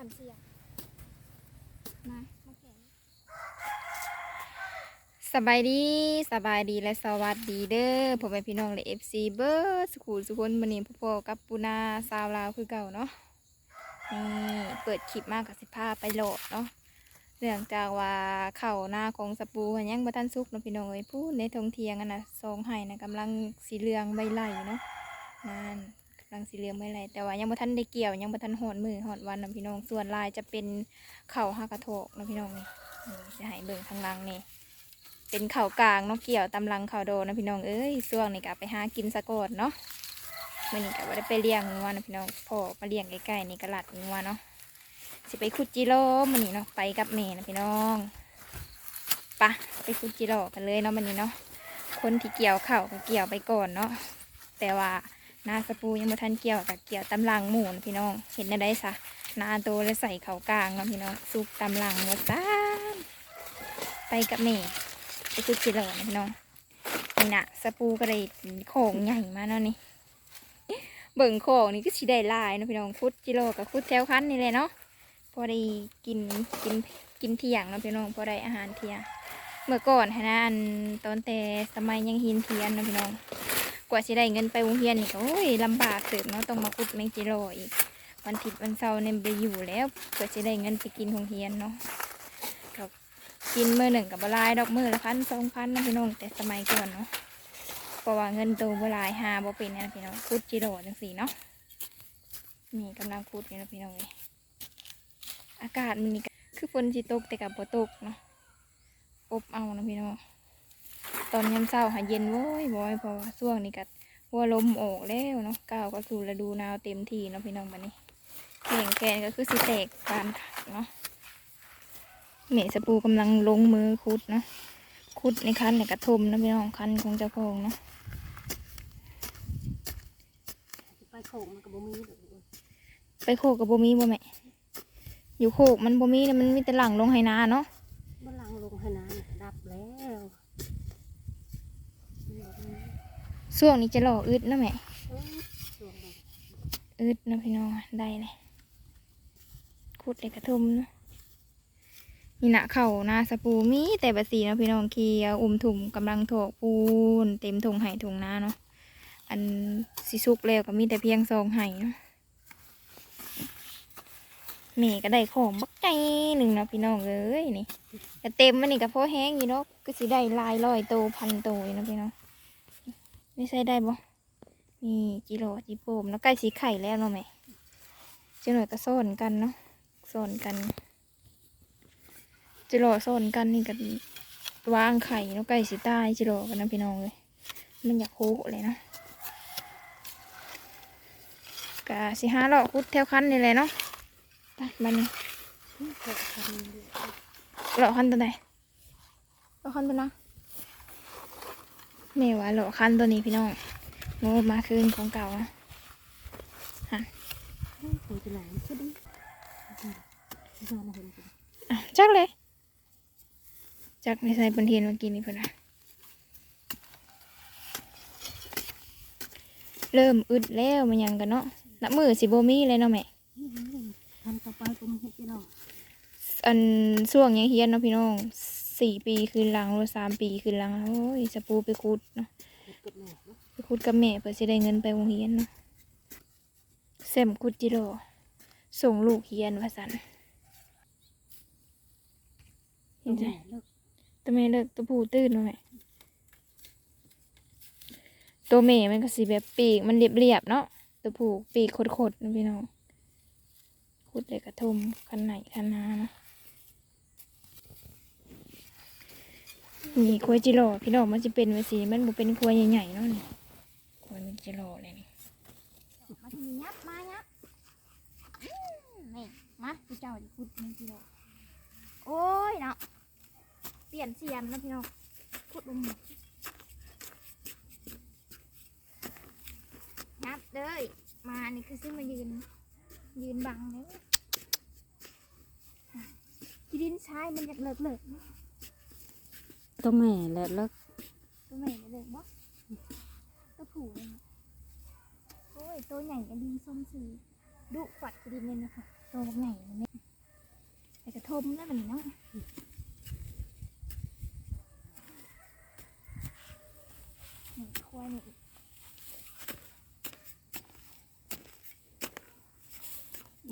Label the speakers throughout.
Speaker 1: สันเสียมามาแข่ง
Speaker 2: สบายดีสบายดีและสวัสดีเด้อผมเป็นพี่น้องและเอฟซีเบิร์ดสกูลสุคนมันนี้พ่อกับปูนาสาวลาวคือเก่าเนาะนี่เปิดคลิปมากกับสิพาไปโหลดเนาะเนื่องจากว่าเข่าหน้าของสปูหันยังบ่ทันสุกเนาะพี่น้องเอ้ยพูดในทงเทียงกันนะซองไห้นะกำลังสีเหลืองใบไหลเนาะนั่น ลังสีเหลืองใบไหลแต่ว่ายังบ่ทันได้เกี่ยว ยังบ่ทันหอนมือหอนวันนะพี่น้อง ส่วนลายจะเป็นเข่าห้ากระโถกนาะพี่น้องนี่จะให้เบิ่งทางลังนี่เป็นเข่ากลางเนาะเกี่ยวตำลังเข่าโดนะพี่น้องเอ้ยช่วงนี้ก็ไปหากินสะกดเนาะมื่อนี้ก็บ่ได้ไปเลี้ยงงัวนะพี่น้องพ่อมาเลี้ยงใกล้ๆนี่ก็หลัดงัวเนาะสิไปขุดจิโร่มื่อนี้เนาะไปกับแม่นะพี่น้องปะไปขุดจิโร่กันเลยเนาะมื่อนี้เนาะคนที่เกี่ยวเข่าก็เกี่ยวไปก่อนเนาะแต่ว่า นาสปูยังไม่ทันเกี่ยวกับเกี่ยวตำลังหมูนะพี่น้อง เห็นได้ซะนาโตเลยใส่เข่ากลางนะพี่น้องซุกตำลังหมดซ้ำไปกับแม่ไปคุดจิโร่นะพี่น้องนี่นะสปูก็เลยโข่งใหญ่มาเนาะนี่เบิ่งโข่งนี่ก็สิได้ลายนะพี่น้องคุดจิโร่กับคุดแถวคันนี่เลยเนาะพอได้กินกินกินเที่ยงนะพี่น้องพอได้อาหารเที่ยงเมื่อก่อนฮะนะอันตอนแต่สมัยยังหินเทียนนะพี่น้อง กว่าสิได้เงินไปโรงเรียนนี่ก็โอ้ยลำบากเติบเนาะต้องมาคุดแมงจิโร่อีก วันอาทิตย์วันเสาร์เนี่ยไปอยู่แล้วกว่าสิได้เงินไปกินโรงเรียนเนาะกินมือหนึ่งกับบลายดอกมือละพันสองพันนะพี่น้องแต่สมัยก่อนเนาะเพราะว่าเงินตัวบลายหาบ่เป็นนะพี่น้องคูดจิโร่จังสี่เนาะนี่กำลังคูดอยู่นะพี่น้องเลยอากาศมันนี่คือฝนสิตกแต่กับบ่ตกเนาะอบเอานะพี่น้อง ตอนยามเช้าหาเย็นโว้ยบ่อยเพราะว่าช่วงนี้ก็หัวลมออกแล้วเนาะก้าวก็สู่ฤดูหนาวเต็มที่เนาะพี่น้องบัดนี้แข่งแกนก็คือสิแตกปานคักเนาะเมสปูกำลังลงมือคุดเนาะคุดในคันในกระทมนะพี่น้องคันของจ้าพองเนาะ
Speaker 3: ไปโขงมันก็บ่มีดอย
Speaker 2: ไปโคกกับบมีบ่แม่อยู่โคกมันโบมีเนี่ยมันมีแต่หลังลงไหนาเนาะ
Speaker 3: บ่ลังลงให้น้ำดับแล้วมันบ่มี
Speaker 2: ช่วงนี้จะหล่ออึดนะแม่
Speaker 3: อึ
Speaker 2: ดนะพี่น้องได้เลยคุดในกระทมเนาะนี่นะเข่าหนาสปูมีแต่บะสีนะพี่น้องเคียวอุ้มถุงกำลังโถกปูน เต็มถุงไห่ถุงนาเนาะอันสิสุกแล้วก็มีแต่เพียงซองไห่เนาะแม่ก็ได้ของบักใจหนึ่งนะพี่น้องเอ้ยนี่ก็เต็มมันนี่ก็พอแห้งอยู่เนาะก็สิได้ลายร้อยโตพันโตอยู่นะพี่น้อง ไม่ใช่ได้บ่นี่จิโร่จิโปมแล้วใกล้สีไข่แล้วเนาะแม่จิโร่ก็ซ่อนกันเนาะโซนกันจิโร่ซ่อนกันนี่ก็วางไข่เนาะใกล้สีใตายจิโร่กันนะพี่น้องเลย มันอยากโคกเลยนะกะสิหาเลาะคุดแถวคันนี่เลยเนาะไปบ้านนี้
Speaker 3: โขงคันเดียว
Speaker 2: เลาะคันตัวไหนเลาะคันตัวนะ แม่ว่าเลาะคันตัวนี้พี่น้องโง่มาคืนของเก่านะ
Speaker 3: ตัวจะไหนมันก็ดีที่นอนเห็นกัน
Speaker 2: อะจักเลย จักในใส่บนเทียนเมื่อกี้นี่เพื่อนนะเริ่มอึดแล้วมันยังกันเนาะนับมือสิโบมีเลยเนาะแม่
Speaker 3: ทำต่อไปก็มันเฮ็ดได้หรอก
Speaker 2: อันช่วงยังเฮียนเนาะพี่น้อง สี่ปีคืนหลังหรือสามปีคืนหลังโอ้ยสปูไปคูดเนาะ
Speaker 3: เฮ็ดกับแม่เนาะ
Speaker 2: ไปคุดกับแม่เพื่อจะได้เงินไปโรงเรียนเนาะเซมคุดจิโร่ส่งลูกเรียนว่าสัน
Speaker 3: ตัวแม่เลิก
Speaker 2: ตัวแม่เลิกตัวผู้ตื่นแล้วแม่ตัวแม่มันก็สีแบบปีกมันเรียบๆเนาะตัวผู้ปีกขดๆนะพี่น้องคุดเลยกระทมคันไหนคันนาเนาะ นี่ควยจิโร่พี่น้องมันจะเป็นว่าสีมันบ่เป็นควยใหญ่ๆเนาะนี่ควยมันจิโร่เลยนี่
Speaker 1: มาทีนี้ยับมายับอืมนี่มาพี่เจ้าจะขุดหนึ่งกิโลโอ้ยเนาะเปลี่ยนเสียมนะพี่น้องขุดลงนับเลยมานี่คือซึ่งมายืนยืนบังเลยอะที่ดินใช้มันอยากเลิกเลิกนะ
Speaker 3: ตัวแม่แหละเลิก
Speaker 1: ตัวใหญ่เลิกบ่ตัวผูเลยเนาะโอ้ยตัวใหญ่ก็ดีส้มสี
Speaker 2: ดุฝัดกระดิ่งเลยนะคะโตบักใหญ่เลยเนี่ยไปกระทมแล้วมันนี่เนาะนี่ควายนี่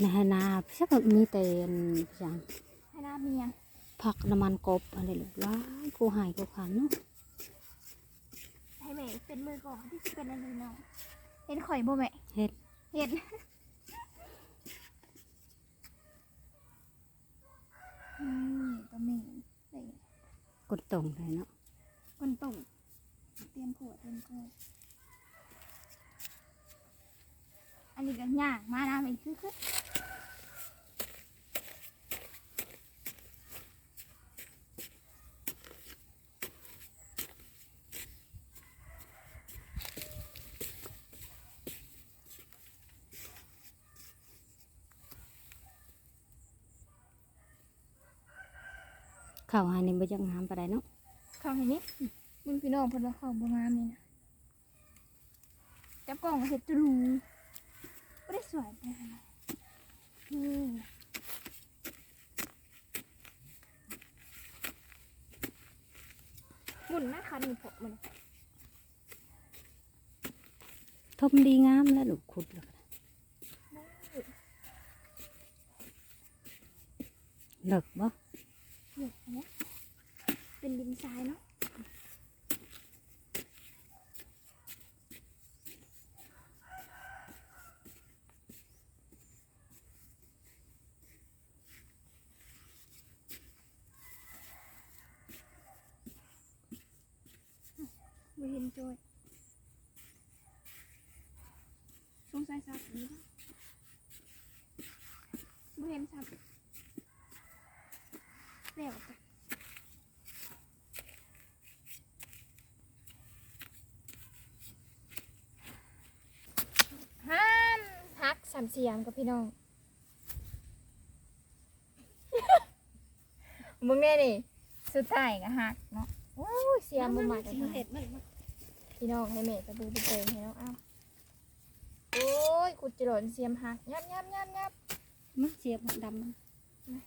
Speaker 3: ในนาสักมีแต่อันอย่าง
Speaker 2: นาเมีย
Speaker 3: ผักน้ำมันกบอะไรหรือว่ากูหายกูขันเนาะ
Speaker 2: ให้แม่เป็นมือก่อนที่จะเป็นอะไรเนาะเห็นข่อยบ่แม่
Speaker 3: เฮ็ด
Speaker 2: เห็นอืมตัวเมงได้
Speaker 3: กดตรงเลยเนาะ
Speaker 2: คนตุ่มเตรียมขวดเตรียมขวดอันนี้ก็ยากมานะมันคือคือ
Speaker 3: ข้าวหายนี่บ่จักงามปานใดเนาะ
Speaker 2: เข้าให้นี่มึงพี่น้องเพนว่าเข้าบ่งามนี่นะจับกล้องมาเห็ดตรูไม่ได้สวยไปขนาดนี่หมุนหน้าคันมีผมมัน
Speaker 3: ทมดีงามแล้วลูกขุดแล้วก็เลิกบ่
Speaker 2: เนี่ยอันเนี้เป็นดินทรายเนาะไม่เห็นโจยสงสัยสับนี้ไม่เห็นสับ แล้วไปห้ามฮักสามเสียงกับพี่น้องมึงแน่นี่สุดท้ายก็ฮักเนาะโอ้ยเสียงมึงมาแต่เห็ดมันพี่น้องให้เมย์กระดูไปเติมให้น้องอ้าวโอ้ยกุดจรนเสียมหักยับยับยับยับ
Speaker 3: มาเสียบดำมัน
Speaker 2: นี่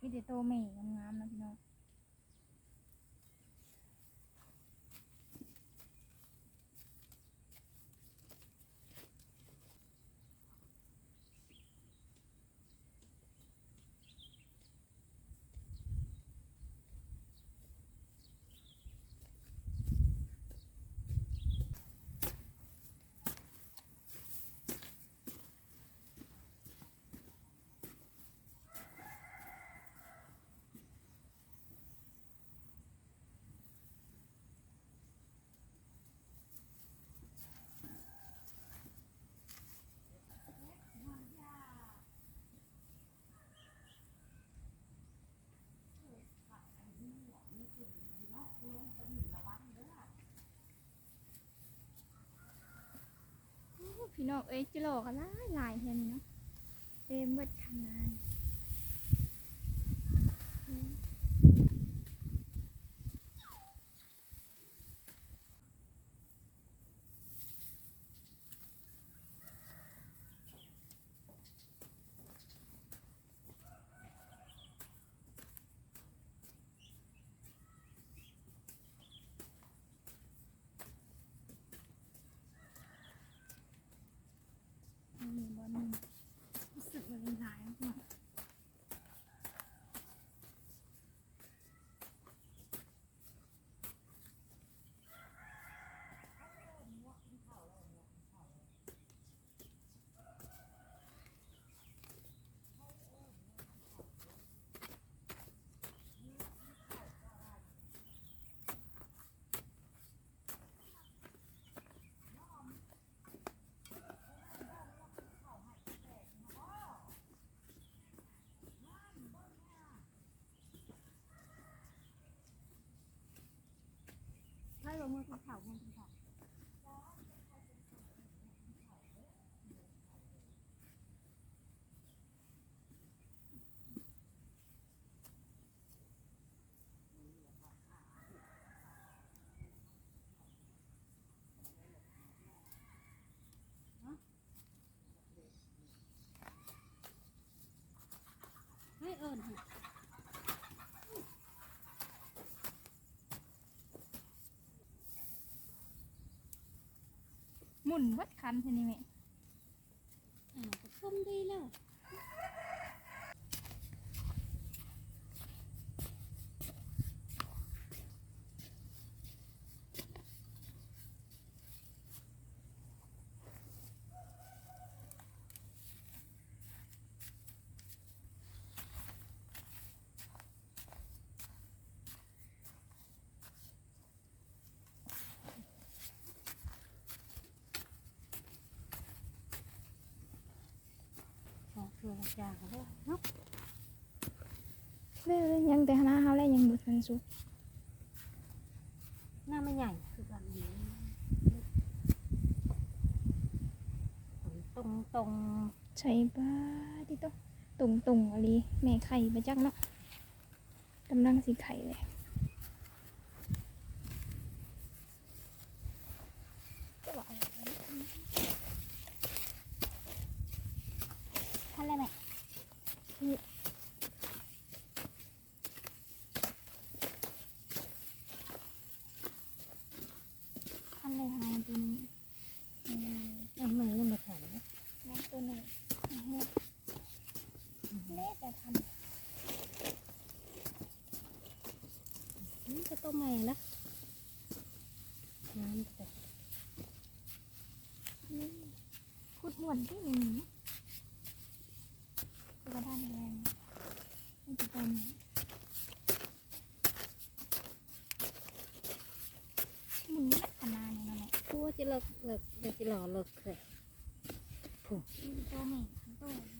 Speaker 2: มีแต่โตเม่งามๆนะพี่น้อง พี่น้องเอ้ยจิโลก็หลายหลายเห็นเนาะเต็มวัดขนาด งมือกินข้าวกันกินข้าว
Speaker 3: ให้เอิญหั่น
Speaker 2: หมุนวัดคันทีนี้แม่
Speaker 3: อ่าวก็ชมดีแล้ว ขอเพื่อจางแล้วเนาะ
Speaker 2: เรื่อยๆยังแต่หน้าเขาแล้วยังบุทันสุก
Speaker 3: หน้าไม่ใหญ่คือแบบนี้ตรงตรง
Speaker 2: ใช่ป้าที่โตะตุ่งตุ่งๆอะไรแม่ไข่ไปจักเนาะกำลังสีไข่เลยจะบอกอะไรท่านอะ ไรแม่นี่ท่านเลยหายตัวนี้
Speaker 3: ๆอืมเอามือมาแขนนะ
Speaker 2: น้องตัวหนึ่งเนี่ยเละแต่ท
Speaker 3: อืมก็ต้มแม่ละน้ำแต่ำ
Speaker 2: คุดม่วนที่หนึ่ง ตัวด้านแรงนี่จะเป็นหมุนลักษณะนี่เนาะแม่
Speaker 3: กลัวจะเลิกเลิกเดี๋ยวจะหล่อเลิกเลย
Speaker 2: นี่ตัวแม่ตัวไว้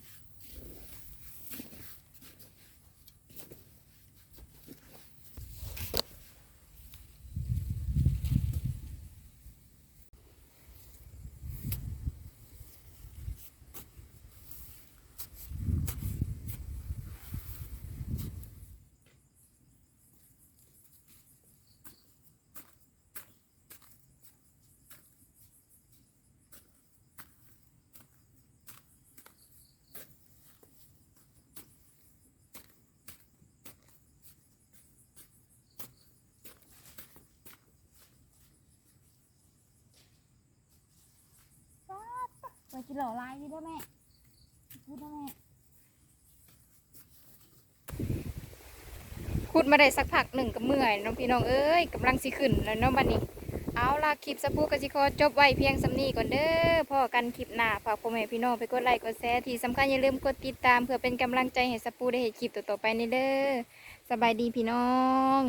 Speaker 2: กินหล่อลายนี่ด้วยแม่พูดด้วยแม่
Speaker 4: ขุดมาได้สักพักหนึ่งก็เมื่อยน้องพี่น้องเอ้ยกำลังสิขึ้นแล้วเนาะบัดนี้ เอาล่ะคลิปสปูกสิคอจบไว้เพียงสำนีก่อนเด้อพ่อกันคลิปหน้าฝากพ่อแม่พี่น้องไปกดไลค์กดแชร์ที่สำคัญอย่าลืมกดติดตามเพื่อเป็นกำลังใจให้สปูได้เห็นคลิปต่อๆไปนี่เด้อสบายดีพี่น้อง